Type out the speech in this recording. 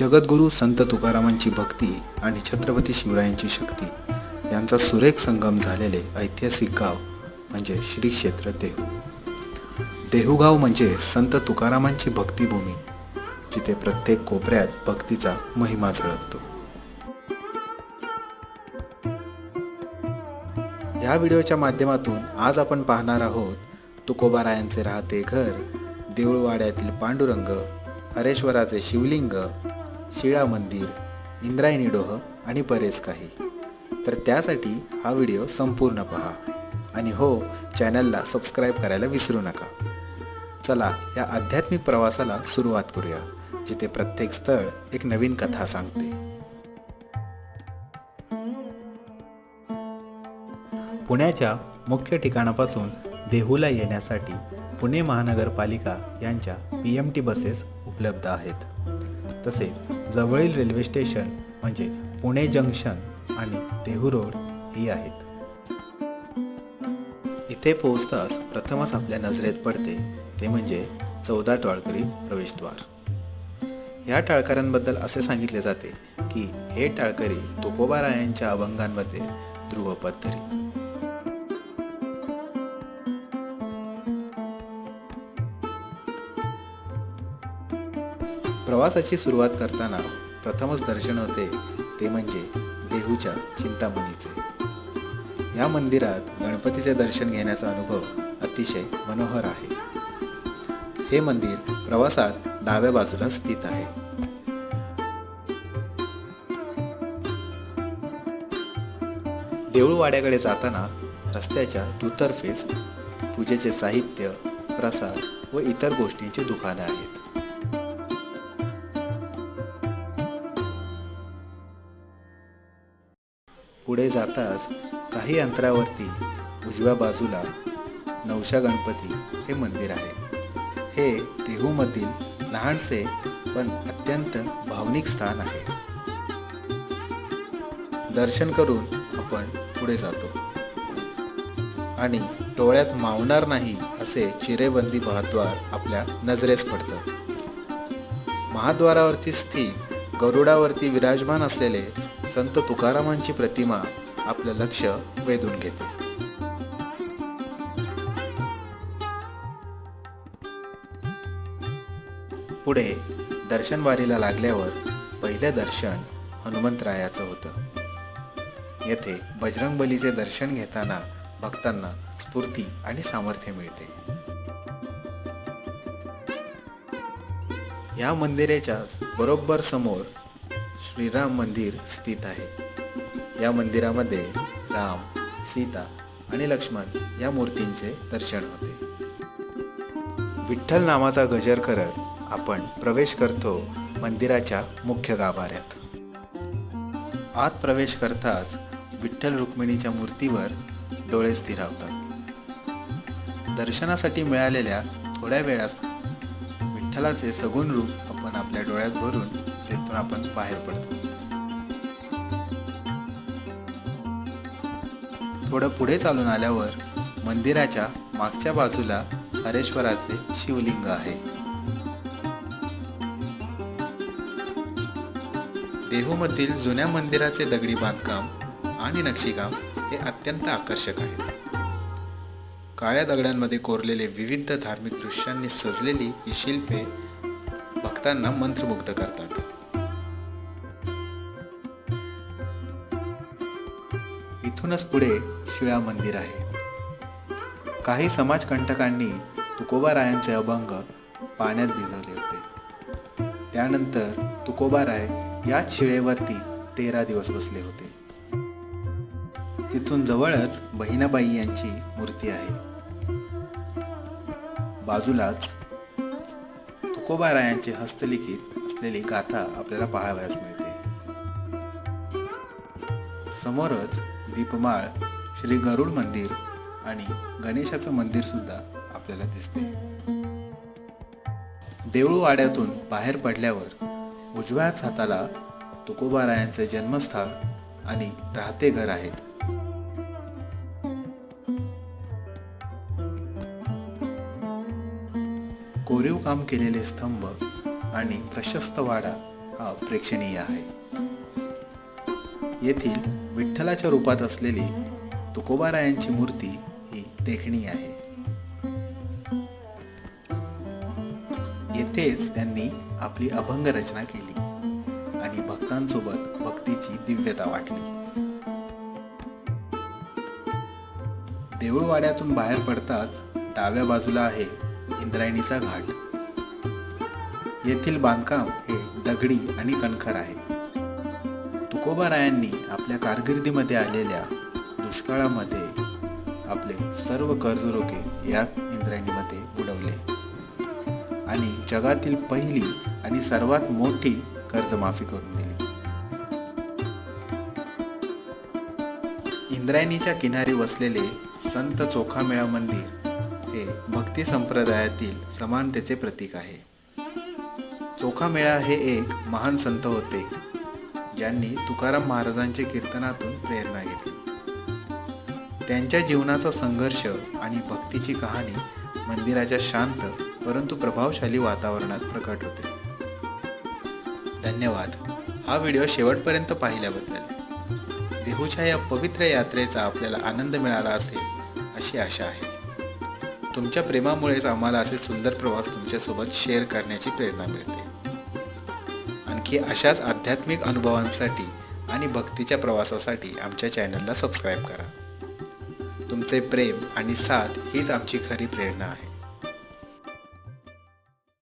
जगद्गुरू संत तुकारामांची भक्ती आणि छत्रपती शिवरायांची शक्ती यांचा सुरेख संगम झालेले ऐतिहासिक गाव म्हणजे श्री क्षेत्र देहू. देहूगाव म्हणजे संत तुकारामांची भक्तिभूमी जिथे प्रत्येक कोपऱ्यात भक्तीचा महिमा झळकतो. या व्हिडिओच्या माध्यमातून आज आपण पाहणार आहोत तुकोबारायांचे राहते घर देऊळवाड्यातील पांडुरंग हरेश्वराचे शिवलिंग शिळा मंदिर इंद्रायणी डोह आणि बरेच काही. तर त्यासाठी हा व्हिडिओ संपूर्ण पहा. आणि हो चॅनलला सबस्क्राईब करायला विसरू नका. चला या आध्यात्मिक प्रवासाला सुरुवात करूया जिथे प्रत्येक स्थळ एक नवीन कथा सांगते. पुण्याच्या मुख्य ठिकाणापासून देहूला येण्यासाठी पुणे महानगरपालिका यांच्या पी एम टी बसेस उपलब्ध आहेत. तसेच जवळील रेल्वे स्टेशन म्हणजे पुणे जंक्शन आणि देहू रोड ही आहेत. इथे पोहोचताच प्रथमच आपल्या नजरेत पडते ते म्हणजे चौदा टाळकरी प्रवेशद्वार. या टाळकऱ्यांबद्दल असे सांगितले जाते की हे टाळकरी तुकोबारायांच्या अभंगांमध्ये ध्रुवपद धरीत. प्रवासाची सुरुवात करताना प्रथमच दर्शन होते ते म्हणजे देहूच्या चिंतामणीचे. या मंदिरात गणपतीचे दर्शन घेण्याचा अनुभव अतिशय मनोहर आहे. हे मंदिर प्रवासात डाव्या बाजूला स्थित आहे. देऊळवाड्याकडे जाताना रस्त्याच्या दुतर्फेस पूजेचे साहित्य प्रसाद व इतर गोष्टींची दुकाने आहेत. पुढे जाताच काही अंतरावरती उजव्या बाजूला नवशा गणपती हे मंदिर आहे. हे देहूमधील लहानसे पण अत्यंत भावनिक स्थान आहे. दर्शन करून आपण पुढे जातो. आणि डोळ्यात मावणार नाही असे चिरेबंदी महाद्वार आपल्या नजरेस पडतं. महाद्वारावरती स्थित गरुडावरती विराजमान असलेले संत तुकारामांची प्रतिमा आपलं लक्ष वेधून घेते. पुढे दर्शनवारीला लागल्यावर पहिलं दर्शन हनुमंतरायाचं होतं. येथे बजरंगबलीचे दर्शन घेताना भक्तांना स्फूर्ती आणि सामर्थ्य मिळते. या मंदिराच्या बरोबर समोर श्रीराम मंदिर स्थित आहे. या मंदिरामध्ये राम सीता आणि लक्ष्मण या मूर्तींचे दर्शन होते. विठ्ठल नामाचा गजर करत आपण प्रवेश करतो मंदिराच्या मुख्य गाभाऱ्यात. आत प्रवेश करताच विठ्ठल रुक्मिणीच्या मूर्तीवर डोळे स्थिरावतात. दर्शनासाठी मिळालेल्या थोड्या वेळात विठ्ठलाचे सगुण रूप आपण आपल्या डोळ्यात भरून तेथून आपण बाहेर पडतो. थोडं पुढे चालून आल्यावर मंदिराच्या मागच्या बाजूला हरेश्वराचे शिवलिंग आहे. देहूमधील जुन्या मंदिराचे दगडी बांधकाम आणि नक्षीकाम हे अत्यंत आकर्षक आहेत. काळ्या दगडांमध्ये कोरलेले विविध धार्मिक दृश्यांनी सजलेली ही शिल्पे भक्तांना मंत्रमुग्ध करतात. इथूनच पुढे शिळा मंदिर आहे. काही समाजकंटकांनी तुकोबारायांचे अभंग पाण्यात भिजवले होते. त्यानंतर तुकोबाराय याच शिळेवरती तेरा दिवस बसले होते. तिथून जवळच बहिणाबाई यांची मूर्ती आहे. बाजूलाच तुकोबारायांचे हस्तलिखित असलेली गाथा आपल्याला पाहावयास मिळते. समोरच दीपमाळ श्री गरुड मंदिर आणि गणेशाचं मंदिरसुद्धा आपल्याला दिसते. देऊळवाड्यातून बाहेर पडल्यावर उजव्याच हाताला तुकोबारायांचे जन्मस्थान आणि राहते घर आहे. कोरीव काम केलेले स्तंभ आणि प्रशस्त वाडा हा प्रेक्षणीय आहे. येथील विठ्ठलाच्या रूपात असलेली तुकोबारायांची मूर्ती ही देखणी आहे. येथेच त्यांनी आपली अभंग रचना केली आणि भक्तांसोबत भक्तीची दिव्यता वाटली. देऊळवाड्यातून बाहेर पडताच डाव्या बाजूला आहे इंद्रायणीचा घाट. येथील बांधकाम हे दगडी आणि कणखर आहे. तुकोबारायांनी आपल्या कारकिर्दीमध्ये आलेल्या दुष्काळामध्ये आपले सर्व कर्जरोखे या इंद्रायणीमध्ये उडवले आणि जगातील पहिली आणि सर्वात मोठी कर्जमाफी करून दिली. इंद्रायणीच्या किनारी वसलेले संत चोखामेळा मंदिर हे भक्ती संप्रदायातील समानतेचे प्रतीक आहे. चोखामेळा हे एक महान संत होते. ज्यांनी तुकाराम महाराजांच्या कीर्तनातून प्रेरणा घेतली. त्यांच्या जीवनाचा संघर्ष आणि भक्तीची कहाणी मंदिराच्या शांत परंतु प्रभावशाली वातावरणात प्रकट होते. धन्यवाद. हा व्हिडिओ शेवटपर्यंत पाहिल्याबद्दल. देहूच्या या पवित्र यात्रेचा आपल्याला आनंद मिळाला असेल अशी आशा आहे. तुमच्या प्रेमामुळेच आम्हाला असे सुंदर प्रवास तुमच्यासोबत शेअर करण्याची प्रेरणा मिळते. आणखी अशाच आध्यात्मिक अनुभवांसाठी आणि भक्तीच्या प्रवासासाठी आमच्या चॅनलला सबस्क्राईब करा. तुमचे प्रेम आणि साथ हीच आमची खरी प्रेरणा आहे.